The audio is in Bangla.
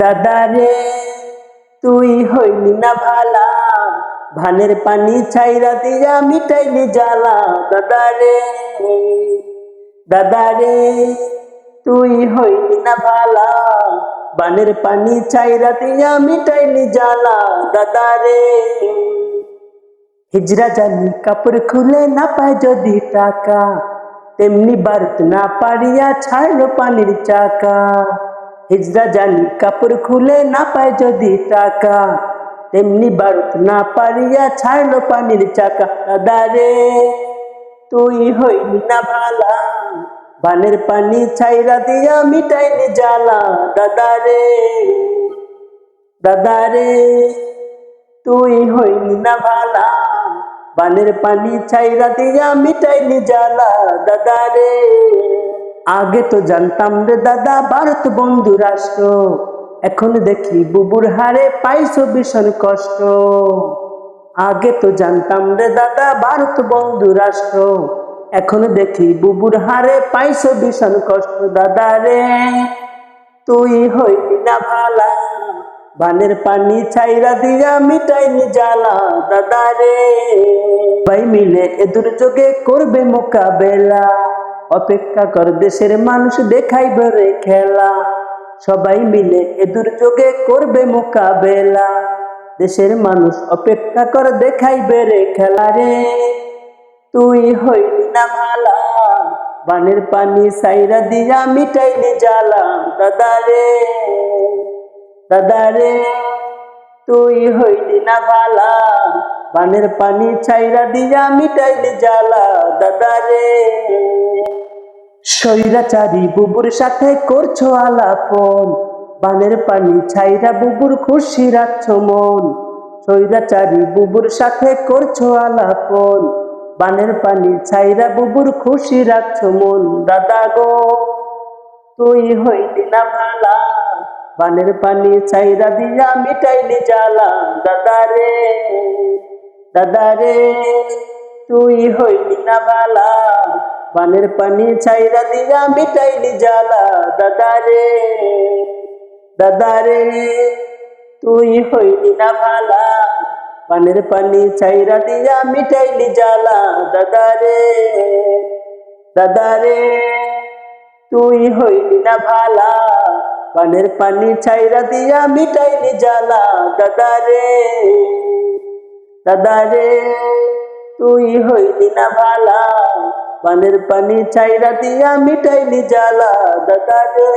দাদা রে, তুই হইলি না ভালা। ভানের পানি ছাইরা দিয়া মিটাইলি জ্বালা। দাদা রে দাদা রে, তুই হইলি না ভালা। বানের পানি ছাইরা দিয়া মিটাইলি জ্বালা। দাদা রে, হিজরা জানি কাপড় খুলে না পায় যদি টাকা। তেমনি বারত না পারিয়া ছাড়লো পানির চাকা। হিজরা জানি, কাপড় খুলে না পায় যদি টাকা। তেমনি বারত না পারিয়া ছাড়লো পানির চাকা। দাদা রে, তুই হইলি না ভালা বানের পানি ছাইরা দিয়া মিটাইলি জ্বালা। দাদা রে দাদা রে, তুই হইলি না ভালা বানের পানি ছাইরা দিয়া মিটাইলি জ্বালা। দাদা রে। আগে তো জানতাম রে দাদা, ভারত বন্ধু রাষ্ট্র। এখন দেখি বুবুর হারে পাইছো ভীষণ কষ্ট। আগে তো জানতাম রে দাদা, ভারত বন্ধু রাষ্ট্র। এখন দেখি বুবুর হারে পাইছো ভীষণ কষ্ট, দাদা রে। তুই হইলি না ভালা, বানের পানি ছাইরা দিয়া মিটাইনি জ্বালা, দাদা রে। ভাই মিলে এ দুর্যোগে করবে মোকাবেলা। অপেক্ষা কর, দেশের মানুষ দেখাইবে রে খেলা। সবাই মিলে এ দুর্যোগে করবে মোকাবেলা। দেশের মানুষ অপেক্ষা কর দেখাইবে রে খেলা রে। তুই হইলি না ভালা বানের পানি সাইরা দিয়া মিটাইলি জ্বালা দাদা রে। দাদা রে, তুই হইলি না ভালা বানের পানি ছাইরা দিয়া মিটাইলি জ্বালা, দাদা রে। সৈরাচারি বুবুর সাথে করছ আলাপন। বানের পানি ছাইরা বুবুর খুশি রাখছ মন। সৈরাচারি বুবুর সাথে করছ আলাপন। বানের পানি ছাইরা বুবুর খুশি রাখছ মন। দাদা গো, তুই হইলি না ভালা। বানের পানি ছাইরা দিয়া মিটাইলি জ্বালা। দাদা রে দাদা রে, তুই হইলি না ভালা। বানের পানি ছাইরা দিয়া মিটাইলি জ্বালা। দাদা রে দাদা রে, তুই হইলি না ভালা। পানের পানি ছাইরা দিয়া মিটাইলি জ্বালা। দাদা রে দাদা রে, তুই হইলি না ভালা। পানের পানি ছাইরা দিয়া মিটাইলি জ্বালা। দাদা রে দাদা রে, তুই হইলি না ভালা। বানের পানি ছাইরা দিয়া মিটাইলি জ্বালা দাদা রে